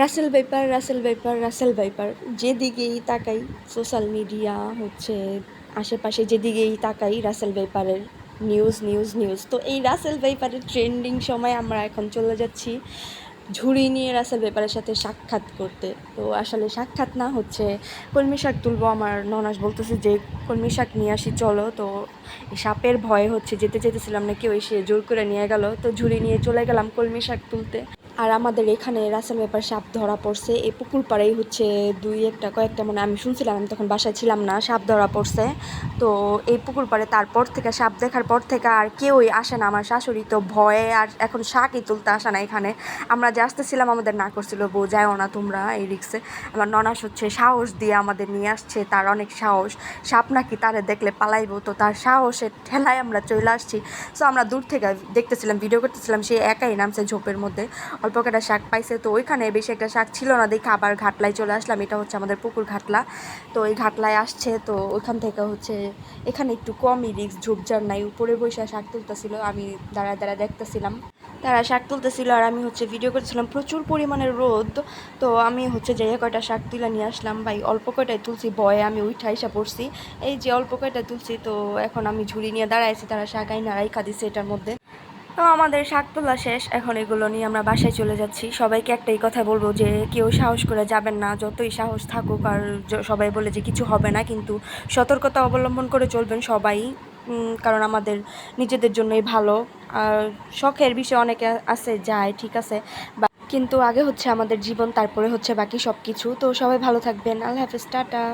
Russell viper Russell viper Russell viper যেদিকেই তাকাই social media হচ্ছে, আশেপাশে যেদিকেই তাকাই রাসেল ভাইপারের নিউজ নিউজ নিউজ তো এই রাসেল ভাইপারের ট্রেন্ডিং সময় আমরা এখন চলে যাচ্ছি, ঝুড়ি নিয়ে রাসেল ভাইপারের সাথে সাক্ষাৎ করতে। তো আসলে সাক্ষাৎ না হচ্ছে, কলমি শাক তুলবো আমার ননাস বলতেছে যে, কলমি শাক নিয়ে আসি, চলো। তো সাপের ভয়ে হচ্ছে, যেতে যেতেছিলাম না কেউ এসে জোর করে নিয়ে গেল। তো ঝুড়ি নিয়ে চলে গেলাম কলমি শাক তুলতে। আর আমাদের এখানে রাসেল ব্যাপার সাপ ধরা পড়ছে। এই পুকুর পাড়েই হচ্ছে দুই একটা, কয়েকটা মানে আমি শুনছিলাম, আমি তখন বাসায় ছিলাম না, সাপ ধরা পড়ছে। তো এই পুকুর পাড়ে তারপর থেকে, সাপ দেখার পর থেকে আর কেউই আসে না আমার শাশুড়ি, তো ভয়ে আর এখন শাকই তুলতে আসে না এখানে। আমরা যে আসতেছিলাম, আমাদের না করছিল, বউ, যায়ও না তোমরা এই রিক্সে। আমার ননাস হচ্ছে সাহস দিয়ে আমাদের নিয়ে আসছে, তার অনেক সাহস। সাপ নাকি তারে দেখলে পালাইবো, তো তার সাহসের ঠেলায় আমরা চলে আসছি। সো আমরা দূর থেকে দেখতেছিলাম ভিডিও করতেছিলাম, সে একাই নামছে ঝোপের মধ্যে। অল্প কটা শাক পাইছে, তো ওইখানে বেশি একটা শাক ছিল না। দেখে আবার ঘাটলায় চলে আসলাম। এটা হচ্ছে আমাদের পুকুর ঘাটলা। তো এই ঘাটলায় আসছে, তো ওইখান থেকে হচ্ছে এখানে একটু কমই রিক্স ঝোপঝাড় নাই। উপরে বসে শাক তুলতেছিল, আমি দাঁড়ায় দাঁড়ায় দেখতেছিলাম। তারা শাক তুলতেছিল আর আমি হচ্ছে ভিডিও করতেছিলাম, প্রচুর পরিমাণে রোদ। তো আমি হচ্ছে যাইয়া কয়টা শাক তুলে নিয়ে আসলাম। ভাই, অল্প কয়টাই তুলছি বয়ে আমি উঠা এসে পড়ছি। এই যে অল্প কয়টা তুলছি, তো এখন আমি ঝুড়ি নিয়ে দাঁড়াইছি তারা শাক আইনা রাইখা দিছে এটার মধ্যে। তো আমাদের শাক তোলা শেষ। এখন এগুলো নিয়ে আমরা বাসায় চলে যাচ্ছি। সবাইকে একটাই কথা বলব যে, কেউ সাহস করে যাবেন না। যতই সাহস থাকুক আর সবাই বলে যে কিছু হবে না, কিন্তু সতর্কতা অবলম্বন করে চলবেন সবাই। কারণ আমাদের নিজেদের জন্যই ভালো। আর শখের বিষয় অনেকে আছে, যায়, ঠিক আছে। কিন্তু আগে হচ্ছে আমাদের জীবন, তারপরে হচ্ছে বাকি সব কিছু তো সবাই ভালো থাকবেন। আল্লাহ হাফেজ, টাটা।